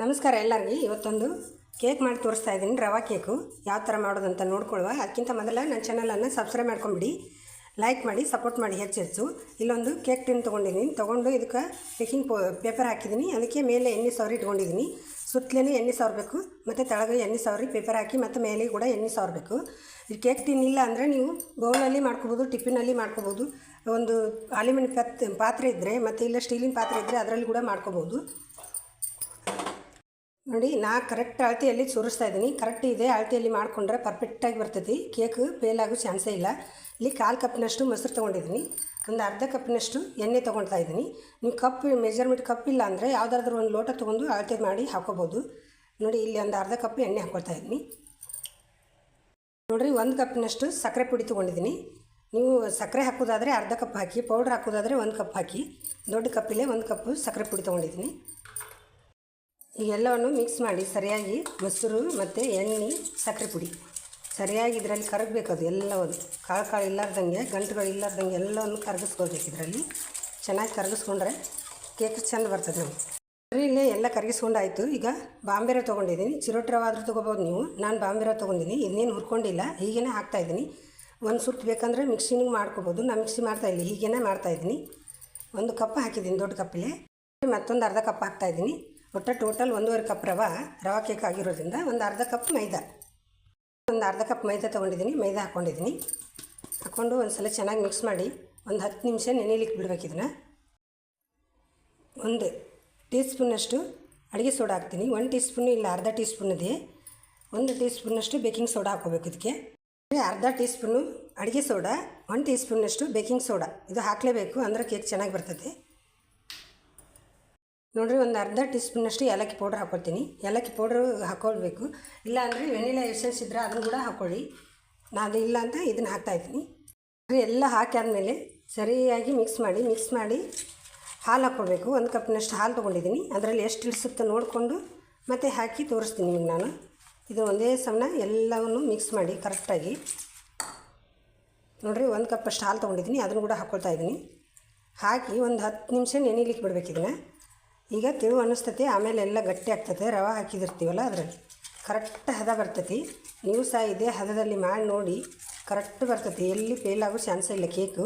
ನಮಸ್ಕಾರ ಎಲ್ಲರಿಗೂ. ಇವತ್ತೊಂದು ಕೇಕ್ ಮಾಡಿ ತೋರಿಸ್ತಾ ಇದ್ದೀನಿ. ರವಾ ಕೇಕು. ಯಾವ ಥರ ಮಾಡೋದು ಅಂತ ನೋಡ್ಕೊಳ್ಳುವ. ಅದಕ್ಕಿಂತ ಮೊದಲ ನನ್ನ ಚಾನಲನ್ನು ಸಬ್ಸ್ಕ್ರೈಬ್ ಮಾಡ್ಕೊಂಬಿಡಿ. ಲೈಕ್ ಮಾಡಿ ಸಪೋರ್ಟ್ ಮಾಡಿ ಹೆಚ್ಚು ಹೆಚ್ಚು. ಇಲ್ಲೊಂದು ಕೇಕ್ ಟಿನ್ ತೊಗೊಂಡಿದ್ದೀನಿ. ತೊಗೊಂಡು ಇದಕ್ಕೆ ಬೇಕಿಂಗ್ ಪೇಪರ್ ಹಾಕಿದ್ದೀನಿ. ಅದಕ್ಕೆ ಮೇಲೆ ಎಣ್ಣೆ ಸವರಿ ಇಟ್ಕೊಂಡಿದ್ದೀನಿ. ಸುತ್ತಲೇ ಎಣ್ಣೆ ಸವರಬೇಕು ಮತ್ತು ತೆಳಗೆ ಎಣ್ಣೆ ಸವರಿ ಪೇಪರ್ ಹಾಕಿ, ಮತ್ತು ಮೇಲೆ ಕೂಡ ಎಣ್ಣೆ ಸವರಬೇಕು ಈ ಕೇಕ್ ಟಿನ್ ಇಲ್ಲ ಅಂದರೆ ನೀವು ಬೌಲಲ್ಲಿ ಮಾಡ್ಕೋಬೋದು, ಟಿಫಿನಲ್ಲಿ ಮಾಡ್ಕೋಬೋದು. ಒಂದು ಅಲ್ಯೂಮಿನಿಯಂ ಪತ್ ಪಾತ್ರೆ ಇದ್ದರೆ ಮತ್ತು ಇಲ್ಲ ಸ್ಟೀಲಿನ ಪಾತ್ರೆ ಇದ್ದರೆ ಅದರಲ್ಲಿ ಕೂಡ ಮಾಡ್ಕೋಬೋದು. ನೋಡಿ, ನಾ ಕರೆಕ್ಟ್ ಅಳತೆಯಲ್ಲಿ ಸುರಿಸ್ತಾ ಇದ್ದೀನಿ. ಕರೆಕ್ಟ್ ಇದೆ, ಅಳತೆಯಲ್ಲಿ ಮಾಡಿಕೊಂಡ್ರೆ ಪರ್ಫೆಕ್ಟಾಗಿ ಬರ್ತೈತಿ ಕೇಕ್ ಫೇಲ್ ಆಗೋ ಚಾನ್ಸೇ ಇಲ್ಲ. ಇಲ್ಲಿ ಕಾಲು ಕಪ್ಪಿನಷ್ಟು ಮೊಸರು ತೊಗೊಂಡಿದ್ದೀನಿ. ಒಂದು ಅರ್ಧ ಕಪ್ಪಿನಷ್ಟು ಎಣ್ಣೆ ತೊಗೊಳ್ತಾ ಇದ್ದೀನಿ. ನೀವು ಕಪ್ ಮೆಜರ್ಮೆಂಟ್ ಕಪ್ ಇಲ್ಲ ಅಂದರೆ ಯಾವುದಾದ್ರೂ ಒಂದು ಲೋಟ ತೊಗೊಂಡು ಅಳತೆ ಮಾಡಿ ಹಾಕೋಬೋದು. ನೋಡಿ, ಇಲ್ಲಿ ಒಂದು ಅರ್ಧ ಕಪ್ ಎಣ್ಣೆ ಹಾಕೊಳ್ತಾ ಇದ್ದೀನಿ. ನೋಡಿರಿ, ಒಂದು ಕಪ್ಪಿನಷ್ಟು ಸಕ್ಕರೆ ಪುಡಿ ತೊಗೊಂಡಿದ್ದೀನಿ. ನೀವು ಸಕ್ಕರೆ ಹಾಕೋದಾದರೆ ಅರ್ಧ ಕಪ್ ಹಾಕಿ ಪೌಡ್ರ್ ಹಾಕೋದಾದರೆ ಒಂದು ಕಪ್ ಹಾಕಿ, ದೊಡ್ಡ ಕಪ್ಪಿಲೆ ಒಂದು ಕಪ್ಪು ಸಕ್ಕರೆ ಪುಡಿ ತೊಗೊಂಡಿದ್ದೀನಿ. ಎಲ್ಲವನ್ನು ಮಿಕ್ಸ್ ಮಾಡಿ ಸರಿಯಾಗಿ ಮೊಸರು ಮತ್ತು ಎಣ್ಣೆ, ಸಕ್ಕರೆ ಪುಡಿ. ಸರಿಯಾಗಿ ಇದರಲ್ಲಿ ಕರಗಬೇಕು ಅದು ಎಲ್ಲವನ್ನು. ಕಾಳು ಕಾಳು ಇಲ್ಲಾರ್ದಂಗೆ, ಗಂಟುಗಳು ಇಲ್ಲಾರ್ದಂಗೆ ಎಲ್ಲವನ್ನು ಕರಗಿಸ್ಕೊಳ್ಬೇಕು ಇದರಲ್ಲಿ. ಚೆನ್ನಾಗಿ ಕರಗಿಸ್ಕೊಂಡ್ರೆ ಕೇಕ್ ಚೆಂದ ಬರ್ತದೆ ನಮಗೆ ಎಲ್ಲ ಕರಗಿಸ್ಕೊಂಡಾಯಿತು. ಈಗ ಬಾಂಬೆರ ತೊಗೊಂಡಿದ್ದೀನಿ. ಚಿರೋಟ್ರವಾದರೂ ತೊಗೋಬೋದು ನೀವು. ನಾನು ಬಾಂಬೆರ ತೊಗೊಂಡಿದ್ದೀನಿ. ಇನ್ನೇನು ಹುರ್ಕೊಂಡಿಲ್ಲ. ಹೀಗೇ ಹಾಕ್ತಾಯಿದ್ದೀನಿ ಒಂದು ಸುತ್ತು ಬೇಕಂದರೆ ಮಿಕ್ಸಿನಿಗೆ ಮಾಡ್ಕೋಬೋದು. ನಾನು ಮಿಕ್ಸಿ ಮಾಡ್ತಾಯಿಲ್ಲ ಹೀಗೇನೆ ಮಾಡ್ತಾಯಿದ್ದೀನಿ ಒಂದು ಕಪ್ ಹಾಕಿದ್ದೀನಿ ದೊಡ್ಡ ಕಪ್ಪಲ್ಲಿ ಮತ್ತೊಂದು ಅರ್ಧ ಕಪ್ ಹಾಕ್ತಾಯಿದ್ದೀನಿ ಒಟ್ಟು ಟೋಟಲ್ ಒಂದೂವರೆ ಕಪ್ ರವೆ ರವೆ ಕೇಕ್ ಆಗಿರೋದ್ರಿಂದ ಒಂದು ಅರ್ಧ ಕಪ್ ಮೈದಾ. ಒಂದು ಅರ್ಧ ಕಪ್ ಮೈದಾ ತೊಗೊಂಡಿದ್ದೀನಿ, ಮೈದಾ ಹಾಕ್ಕೊಂಡಿದ್ದೀನಿ ಹಾಕ್ಕೊಂಡು ಒಂದು ಸಲ ಚೆನ್ನಾಗಿ ಮಿಕ್ಸ್ ಮಾಡಿ ಒಂದು ಹತ್ತು ನಿಮಿಷ ನೆನೆಯಲಿಕ್ಕೆ ಬಿಡ್ಬೇಕು ಇದನ್ನು. ಒಂದು ಟೀ ಸ್ಪೂನಷ್ಟು ಅಡುಗೆ ಸೋಡಾ ಹಾಕ್ತೀನಿ. ಒಂದು ಟೀ ಸ್ಪೂನು ಇಲ್ಲ, ಅರ್ಧ ಟೀ ಸ್ಪೂನ್ ಇದೆ ಒಂದು ಟೀ ಸ್ಪೂನಷ್ಟು ಬೇಕಿಂಗ್ ಸೋಡಾ ಹಾಕೋಬೇಕು ಇದಕ್ಕೆ. ಅರ್ಧ ಟೀ ಸ್ಪೂನು ಅಡುಗೆ ಸೋಡಾ, ಒಂದು ಟೀ ಸ್ಪೂನಷ್ಟು ಬೇಕಿಂಗ್ ಸೋಡಾ. ಇದು ಹಾಕಲೇಬೇಕು, ಅಂದರೆ ಕೇಕ್ ಚೆನ್ನಾಗಿ ಬರ್ತದೆ. ನೋಡಿರಿ ಒಂದು ಅರ್ಧ ಟೀ ಸ್ಪೂನಷ್ಟು ಏಲಕ್ಕಿ ಪೌಡ್ರ್ ಹಾಕ್ಕೊಳ್ತೀನಿ ಏಲಕ್ಕಿ ಪೌಡ್ರು ಹಾಕ್ಕೊಳ್ಬೇಕು ಇಲ್ಲ ಅಂದರೆ ವೆನಿಲಾ ಎಸೆನ್ಸ್ ಇದ್ದರೆ ಅದನ್ನು ಕೂಡ ಹಾಕ್ಕೊಳ್ಳಿ ನಾನು ಇಲ್ಲ ಅಂತ ಇದನ್ನು ಹಾಕ್ತಾಯಿದ್ದೀನಿ ಎಲ್ಲ ಹಾಕಿ ಆದಮೇಲೆ ಸರಿಯಾಗಿ ಮಿಕ್ಸ್ ಮಾಡಿ ಮಿಕ್ಸ್ ಮಾಡಿ ಹಾಲು ಹಾಕ್ಕೊಳ್ಬೇಕು ಒಂದು ಕಪ್ನಷ್ಟು ಹಾಲು ತೊಗೊಂಡಿದ್ದೀನಿ. ಅದರಲ್ಲಿ ಎಷ್ಟು ಇಳಿಸುತ್ತೆ ನೋಡಿಕೊಂಡು ಮತ್ತೆ ಹಾಕಿ ತೋರಿಸ್ತೀನಿ ನಿಮಗೆ ನಾನು. ಇದು ಒಂದೇ ಸಮನ ಎಲ್ಲವನ್ನು ಮಿಕ್ಸ್ ಮಾಡಿ ಕರೆಕ್ಟಾಗಿ ನೋಡಿರಿ, ಒಂದು ಕಪ್ಪಷ್ಟು ಹಾಲು ತೊಗೊಂಡಿದ್ದೀನಿ. ಅದನ್ನು ಕೂಡ ಹಾಕ್ಕೊಳ್ತಾ ಇದ್ದೀನಿ. ಹಾಕಿ ಒಂದು ಹತ್ತು ನಿಮಿಷ ನೆನೆಲಿಕ್ಕೆ ಬಿಡ್ಬೇಕು ಇದನ್ನು. ಈಗ ತಿಳು ಅನ್ನಿಸ್ತತಿ ಆಮೇಲೆ ಎಲ್ಲ ಗಟ್ಟಿ ಆಗ್ತತೆ, ರವೆ ಹಾಕಿದಿರ್ತೀವಲ್ಲ ಅದರಲ್ಲಿ. ಕರೆಕ್ಟ್ ಹದ ಬರ್ತೈತಿ. ನೀವು ಸಹ ಇದೇ ಹದದಲ್ಲಿ ಮಾಡಿ ನೋಡಿ ಕರೆಕ್ಟ್ ಬರ್ತೈತಿ. ಎಲ್ಲಿ ಫೇಲ್ ಆಗೋ ಚಾನ್ಸ್ ಇಲ್ಲ ಕೇಕು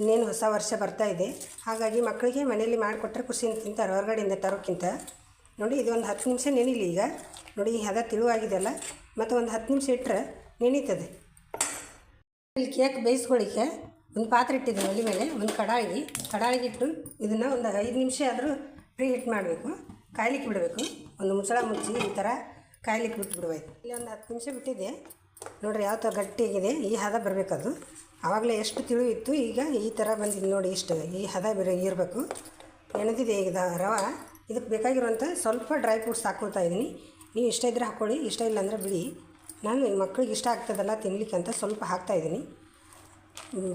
ಇನ್ನೇನು ಹೊಸ ವರ್ಷ ಬರ್ತಾ ಇದೆ. ಹಾಗಾಗಿ ಮಕ್ಕಳಿಗೆ ಮನೆಯಲ್ಲಿ ಮಾಡಿಕೊಟ್ರೆ ಖುಷಿಯಿಂದ ತಿಂತಾರೆ, ಹೊರಗಡೆಯಿಂದ ತರೋಕ್ಕಿಂತ. ನೋಡಿ, ಇದು ಒಂದು ಹತ್ತು ನಿಮಿಷ ನೆನಿಲಿ ಈಗ. ನೋಡಿ, ಈ ಹದ ತಿಳುವಾಗಿದೆಯಲ್ಲ ಮತ್ತು ಒಂದು ಹತ್ತು ನಿಮಿಷ ಇಟ್ಟರೆ ನೆನೀತದೆ. ಇಲ್ಲಿ ಕೇಕ್ ಬೇಯಿಸ್ಕೊಳ್ಳಿಕ್ಕೆ ಒಂದು ಪಾತ್ರೆ ಇಟ್ಟಿದ್ದೀನಿ, ಒಲೆ ಮೇಲೆ. ಒಂದು ಕಡಾಯಿ. ಕಡಾಯಿಗಿಟ್ಟು ಇದನ್ನು ಒಂದು ಐದು ನಿಮಿಷ ಆದರೂ ಪ್ರೀ ಹಿಟ್ ಮಾಡಬೇಕು, ಕಾಯ್ಲಿಕ್ಕೆ ಬಿಡಬೇಕು. ಒಂದು ಮುಚ್ಚಳ ಮುಚ್ಚಿ ಈ ಥರ ಕಾಯ್ಲಿಕ್ಕೆ ಬಿಟ್ಟು ಬಿಡಬೇಕು. ಇಲ್ಲಿ ಒಂದು ಹತ್ತು ನಿಮಿಷ ಬಿಟ್ಟಿದೆ. ನೋಡಿರಿ ಯಾವ ಥರ ಗಟ್ಟಿಯಾಗಿದೆ. ಈ ಹದ ಬರಬೇಕದು. ಆವಾಗಲೇ ಎಷ್ಟು ಇತ್ತು, ಈಗ ಈ ಥರ ಬಂದಿದೆ ನೋಡಿ ಇಷ್ಟು. ಈ ಹದ ಬರ ಇರಬೇಕು ನೆನೆದಿದೆ ಈಗ ರವೆ. ಇದಕ್ಕೆ ಬೇಕಾಗಿರುವಂಥ ಸ್ವಲ್ಪ ಡ್ರೈ ಫ್ರೂಟ್ಸ್ ಹಾಕ್ಕೊಳ್ತಾ ಇದ್ದೀನಿ. ನೀವು ಇಷ್ಟ ಇದ್ದರೆ ಹಾಕ್ಕೊಳ್ಳಿ, ಇಷ್ಟ ಇಲ್ಲ ಅಂದರೆ ಬಿಡಿ. ನಾನು ಮಕ್ಳಿಗೆ ಇಷ್ಟ ಆಗ್ತದಲ್ಲ ತಿನ್ನಲಿಕ್ಕೆ ಅಂತ ಸ್ವಲ್ಪ ಹಾಕ್ತಾಯಿದ್ದೀನಿ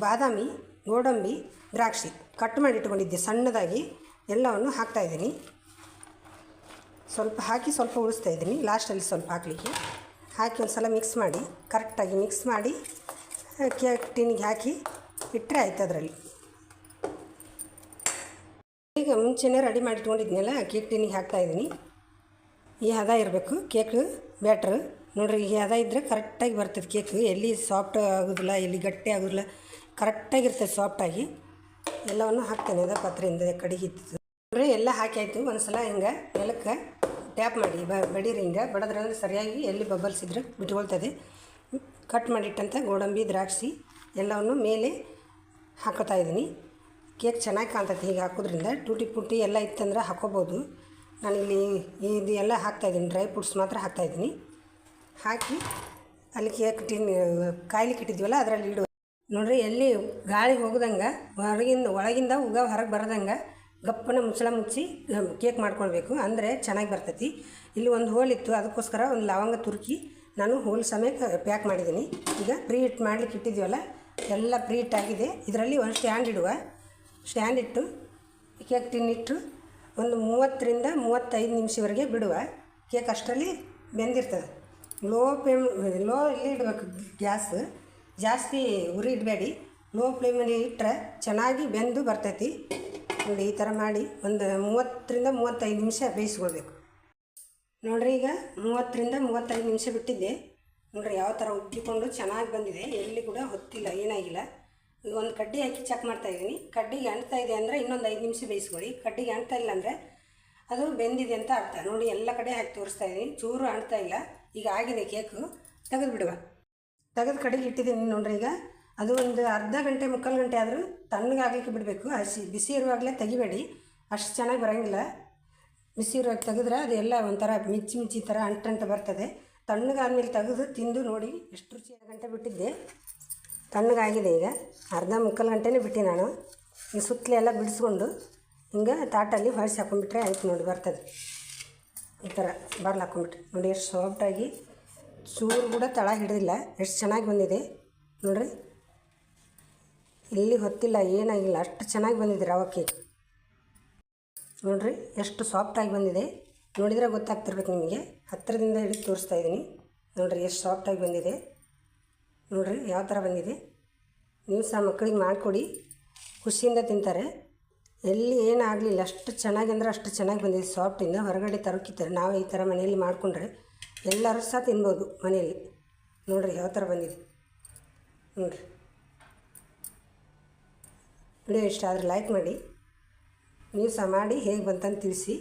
ಬಾದಾಮಿ, ಗೋಡಂಬಿ, ದ್ರಾಕ್ಷಿ. ಕಟ್ ಮಾಡಿ ಇಟ್ಕೊಂಡಿದ್ದೆ ಸಣ್ಣದಾಗಿ. ಎಲ್ಲವನ್ನು ಹಾಕ್ತಾಯಿದ್ದೀನಿ ಸ್ವಲ್ಪ ಹಾಕಿ ಸ್ವಲ್ಪ ಉಳಿಸ್ತಾ ಇದ್ದೀನಿ. ಲಾಸ್ಟಲ್ಲಿ ಸ್ವಲ್ಪ ಹಾಕಲಿಕ್ಕೆ. ಹಾಕಿ ಒಂದು ಸಲ ಮಿಕ್ಸ್ ಮಾಡಿ ಕರೆಕ್ಟಾಗಿ ಮಿಕ್ಸ್ ಮಾಡಿ ಕೇಕ್ ಹಾಕಿ ಇಟ್ಟರೆ ಆಯ್ತು ಅದರಲ್ಲಿ. ಈಗ ಮುಂಚೆನೇ ರೆಡಿ ಮಾಡಿ ಇಟ್ಕೊಂಡಿದ್ನಲ್ಲ ಕೇಕ್ ಹಾಕ್ತಾ ಹಾಕ್ತಾಯಿದ್ದೀನಿ ಈ ಹದ ಇರಬೇಕು ಕೇಕ್ ಬ್ಯಾಟ್ರ್ ನೋಡಿರಿ, ಈ ಹದ ಇದ್ದರೆ ಕರೆಕ್ಟಾಗಿ ಬರ್ತದೆ ಕೇಕ್ ಎಲ್ಲಿ ಸಾಫ್ಟ್ ಆಗೋದಿಲ್ಲ, ಎಲ್ಲಿ ಗಟ್ಟಿ ಆಗೋದಿಲ್ಲ ಕರೆಕ್ಟಾಗಿರ್ತದೆ ಸಾಫ್ಟಾಗಿ ಎಲ್ಲವನ್ನು ಹಾಕ್ತೇನೆ ಅದ ಪಾತ್ರೆಯಿಂದ ಕಡಿಗಿತ್ತು ನೋಡ್ರಿ ಎಲ್ಲ ಹಾಕಿ ಒಂದು ಸಲ ಹಿಂಗೆ ನೆಲಕ್ಕೆ ಟ್ಯಾಪ್ ಮಾಡಿ, ಬ ಬಡೀರಿ ಹಿಂಗೆ. ಬಡದ್ರಂದ್ರೆ ಸರಿಯಾಗಿ ಎಲ್ಲಿ ಬಬಲ್ಸ್ ಇದ್ರೆ ಬಿಟ್ಕೊಳ್ತದೆ. ಕಟ್ ಮಾಡಿಟ್ಟಂಥ ಗೋಡಂಬಿ, ದ್ರಾಕ್ಷಿ ಎಲ್ಲವನ್ನು ಮೇಲೆ ಹಾಕೋತಾ ಇದ್ದೀನಿ. ಕೇಕ್ ಚೆನ್ನಾಗಿ ಕಾಣ್ತೈತಿ ಹೀಗೆ ಹಾಕೋದ್ರಿಂದ. ಟೂಟಿ ಪುಟ್ಟಿ ಎಲ್ಲ ಇತ್ತಂದ್ರೆ ಹಾಕೋಬೋದು. ನಾನಿಲ್ಲಿ ಇದು ಎಲ್ಲ ಹಾಕ್ತಾಯಿದ್ದೀನಿ ಡ್ರೈ ಫ್ರೂಟ್ಸ್ ಮಾತ್ರ ಹಾಕ್ತಾ ಹಾಕ್ತಾಯಿದ್ದೀನಿ ಹಾಕಿ ಅಲ್ಲಿ ಕೇಕ್ ಟಿನ್ ಕಾಯ್ಲಿಕ್ಕೆ ಇಟ್ಟಿದ್ವಲ್ಲ ಅದರಲ್ಲಿ ಇಡು ನೋಡ್ರಿ, ಎಲ್ಲಿ ಗಾಳಿ ಹೋಗ್ದಂಗೆ ಹೊರಗಿಂದ ಒಳಗಿಂದ ಉಗ ಹೊರಗೆ ಬರದಂಗೆ ಗಪ್ಪನ ಮುಚ್ಚಳ ಮುಚ್ಚಿ ಕೇಕ್ ಮಾಡ್ಕೊಳ್ಬೇಕು. ಅಂದರೆ ಚೆನ್ನಾಗಿ ಬರ್ತೈತಿ. ಇಲ್ಲಿ ಒಂದು ಹೋಲ್ ಇತ್ತು, ಅದಕ್ಕೋಸ್ಕರ ಒಂದು ಲವಂಗ ತುರುಕಿ ನಾನು ಹೋಲ್ ಸಮೇತ ಪ್ಯಾಕ್ ಮಾಡಿದ್ದೀನಿ. ಈಗ ಪ್ರೀ ಹಿಟ್ ಮಾಡ್ಲಿಕ್ಕೆ ಇಟ್ಟಿದ್ದೀವಲ್ಲ, ಎಲ್ಲ ಪ್ರೀ ಹಿಟ್ ಆಗಿದೆ. ಇದರಲ್ಲಿ ಒಂದು ಸ್ಟ್ಯಾಂಡ್ ಇಡುವ. ಸ್ಟ್ಯಾಂಡ್ ಇಟ್ಟು ಕೇಕ್ ತಿನ್ನಿಟ್ಟು ಒಂದು ಮೂವತ್ತರಿಂದ ಮೂವತ್ತೈದು ನಿಮಿಷವರೆಗೆ ಬಿಡುವ. ಕೇಕ್ ಅಷ್ಟರಲ್ಲಿ ಬೆಂದಿರ್ತದೆ. ಲೋ ಫ್ಲೇಮ್ ಲೋ ಇಲ್ಲಿ ಇಡಬೇಕು ಗ್ಯಾಸ್. ಜಾಸ್ತಿ ಉರಿ ಇಡಬೇಡಿ. ಲೋ ಫ್ಲೇಮಲ್ಲಿ ಇಟ್ಟರೆ ಚೆನ್ನಾಗಿ ಬೆಂದು ಬರ್ತೈತಿ. ನೋಡಿ ಈ ಥರ ಮಾಡಿ ಒಂದು ಮೂವತ್ತರಿಂದ ಮೂವತ್ತೈದು ನಿಮಿಷ ಬೇಯಿಸ್ಕೊಳ್ಬೇಕು. ನೋಡಿರಿ ಈಗ ಮೂವತ್ತರಿಂದ ಮೂವತ್ತೈದು ನಿಮಿಷ ಬಿಟ್ಟಿದ್ದೆ. ನೋಡಿರಿ ಯಾವ ಥರ ಉಬ್ಬಿಕೊಂಡು ಚೆನ್ನಾಗಿ ಬಂದಿದೆ. ಎಲ್ಲಿ ಕೂಡ ಹೊತ್ತಿಲ್ಲ, ಏನಾಗಿಲ್ಲ. ಈಗ ಒಂದು ಕಡ್ಡಿ ಹಾಕಿ ಚೆಕ್ ಮಾಡ್ತಾ ಇದ್ದೀನಿ. ಕಡ್ಡಿಗೆ ಅಂಟ್ತಾ ಇದೆ ಅಂದರೆ ಇನ್ನೊಂದು ಐದು ನಿಮಿಷ ಬೇಯಿಸ್ಕೊಳ್ಳಿ. ಕಡ್ಡಿಗೆ ಅಂಟ್ತಾ ಇಲ್ಲ ಅಂದರೆ ಅದು ಬೆಂದಿದೆ ಅಂತ ಅರ್ಥ. ನೋಡಿ, ಎಲ್ಲ ಕಡೆ ಹಾಕಿ ತೋರಿಸ್ತಾ ಇದ್ದೀನಿ. ಚೂರು ಅಂಟ್ತಾ ಇಲ್ಲ. ಈಗ ಆಗಿದೆ ಕೇಕು ತೆಗೆದು ಬಿಡುವ ತೆಗೆದು ಕಡೆಗೆ ಇಟ್ಟಿದ್ದೀನಿ ನೋಡ್ರಿ ಈಗ. ಅದು ಒಂದು ಅರ್ಧ ಗಂಟೆ, ಮುಕ್ಕಾಲು ಗಂಟೆ ಆದರೂ ತಣ್ಣಗಾಗಲಿಕ್ಕೆ ಬಿಡಬೇಕು. ಹಸಿ, ಬಿಸಿ ಇರುವಾಗಲೇ ತೆಗಿಬೇಡಿ. ಅಷ್ಟು ಚೆನ್ನಾಗಿ ಬರೋಂಗಿಲ್ಲ. ಬಿಸಿ ಇರುವಾಗ ತೆಗೆದ್ರೆ ಅದೆಲ್ಲ ಒಂಥರ ಮಿಚ್ಚಿ ಮಿಚ್ಚಿ ಥರ ಅಂಟಂಟ ಬರ್ತದೆ. ತಣ್ಣಗಾದ್ಮೇಲೆ ತೆಗೆದು ತಿಂದು ನೋಡಿ ಎಷ್ಟು ರುಚಿ ಗಂಟೆ ಬಿಟ್ಟಿದ್ದೆ. ತಣ್ಣಗಾಗಿದೆ ಈಗ. ಅರ್ಧ, ಮುಕ್ಕಾಲು ಗಂಟೆನೇ ಬಿಟ್ಟು ನಾನು. ಈ ಸುತ್ತಲೆಲ್ಲ ಬಿಡಿಸ್ಕೊಂಡು ಹಿಂಗೆ ತಾಟಲ್ಲಿ ಹೊಳಸಿ ಹಾಕೊಂಡ್ಬಿಟ್ರೆ ಆಯ್ತು ನೋಡಿ, ಬರ್ತದೆ. ಈ ಥರ ಬರ್ಲ್ ಹಾಕೊಂಡ್ಬಿಟ್ರೆ. ನೋಡಿ, ಎಷ್ಟು ಸಾಫ್ಟಾಗಿ ಚೂರು ಕೂಡ ತಳ ಹಿಡಿದಿಲ್ಲ. ಎಷ್ಟು ಚೆನ್ನಾಗಿ ಬಂದಿದೆ. ನೋಡ್ರಿ. ಇಲ್ಲಿ ಹೊತ್ತಿಲ್ಲ, ಏನಾಗಿಲ್ಲ, ಅಷ್ಟು ಚೆನ್ನಾಗಿ ಬಂದಿದೆ ರವೆ ಕೇಕ್ ನೋಡ್ರಿ, ಎಷ್ಟು ಸಾಫ್ಟಾಗಿ ಬಂದಿದೆ. ನೋಡಿದರೆ ಗೊತ್ತಾಗ್ತಿರ್ಬೇಕು ನಿಮಗೆ. ಹತ್ತಿರದಿಂದ ಹಿಡಿದು ತೋರಿಸ್ತಾ ಇದ್ದೀನಿ. ನೋಡ್ರಿ, ಎಷ್ಟು ಸಾಫ್ಟಾಗಿ ಬಂದಿದೆ. ನೋಡ್ರಿ, ಯಾವ ಥರ ಬಂದಿದೆ. ನೀವು ಸಹ ಮಕ್ಕಳಿಗೆ ಮಾಡಿಕೊಡಿ. ಖುಷಿಯಿಂದ ತಿಂತಾರೆ. ಎಲ್ಲಿ ಏನಾಗಲಿಲ್ಲ, ಅಷ್ಟು ಚೆನ್ನಾಗಿ ಅಂದರೆ ಅಷ್ಟು ಚೆನ್ನಾಗಿ ಬಂದಿದೆ ಸಾಫ್ಟಿಂದ ಹೊರಗಡೆ ತರಕಿತ್ತಾರೆ ನಾವು ಈ ಥರ ಮನೆಯಲ್ಲಿ ಮಾಡಿಕೊಂಡ್ರೆ ಎಲ್ಲರೂ ಸಹ ತಿನ್ಬೋದು ಮನೆಯಲ್ಲಿ. ನೋಡ್ರಿ, ಯಾವ ಥರ ಬಂದಿದೆ. ನೋಡ್ರಿ. ವಿಡಿಯೋ ಇಷ್ಟ ಆದರೆ ಲೈಕ್ ಮಾಡಿ. ನೀವು ಸಹ ಮಾಡಿ ಹೇಗೆ ಬಂತಂತ ತಿಳಿಸಿ.